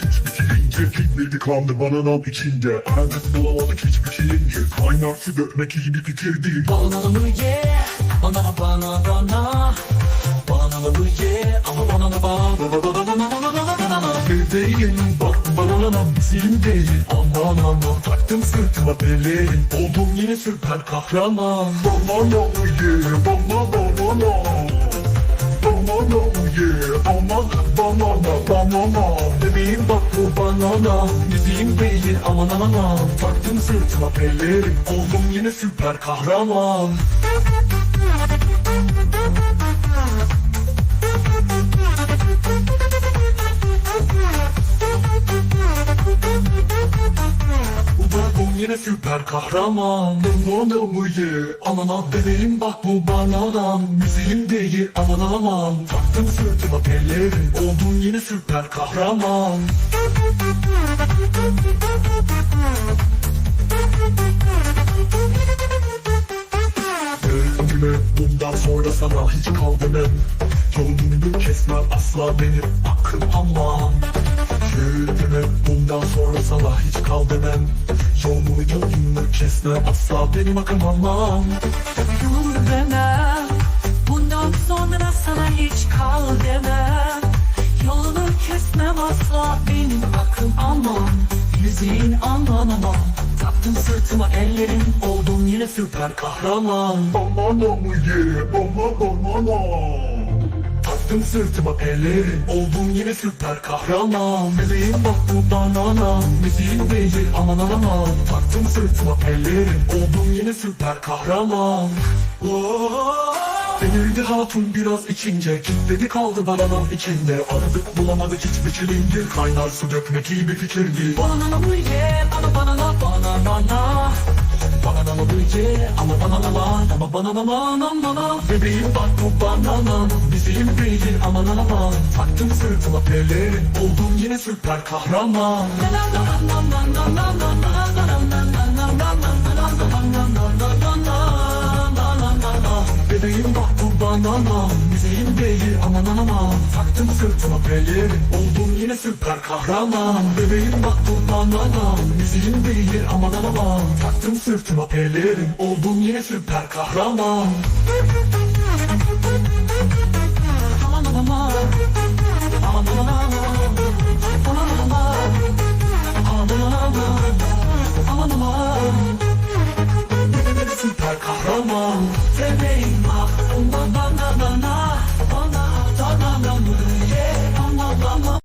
hiç bitirince Gitmedi kaldı bananam içinde Herkes bulamadık hiç bitirince Kaynar su dökmek iyi bir fikir değil Bananamı ye Bana bana bana Bananamı ye Ama banana bana Banana Evdeyim bak bananam bizim değil Aman aman taktım sırtıma pelerin Oldum yine süper kahraman Bananamı ye bana banana Bananamı ye aman banana Bebeğim bak banana Müziğim değil aman aman aman. Taktım sırtıma pelerin Oldum yine süper kahraman süper kahraman. Bananamı ye. Aman ah bebeğim bak bu banadan Müziğim değil aman aman. Taktım sırtıma pelerin Oldum yine süper kahraman. Öldüme bundan sonra sana hiç kal demem Yolunu kesmem asla benim hakkım aman Öldüme bundan sonra sana hiç kal demem Yolunu yolunu kesmem asla benim hakkım aman Dur demem Bundan sonra sana hiç kal demem Yolunu kesmem asla benim hakkım aman Müziğin aman aman Taktım sırtıma ellerin Oldum yine süper kahraman Bananamı ye bana banana Taktım sırtıma ellerin Oldum yine süper kahraman. Bebeğim bak bu banana. Müziğim değil aman aman Taktım sırtıma ellerin Oldum yine süper kahraman. Oh! Denildi hatun biraz içince Kitledi kaldı bananam içinde. Aradık bulamadık hiçbir çilingir Kaynar su dökmek iyi bir fikir değil. Bananamı ye? Bana banana bana bana Bananamı ye? Ama banana ama banana bana bana Bebeğim bak bu banana Bizim değil aman aman. Taktım sırtıma pelerin Oldum yine süper kahraman. Bebeğim bak bu banana Müziğim değil aman aman. Taktım sırtıma pelerin Oldum yine süper kahraman. Bebeğim bak bu banana Müziğim değil aman aman. Taktım sırtıma pelerin Oldum yine süper kahraman Süper kahraman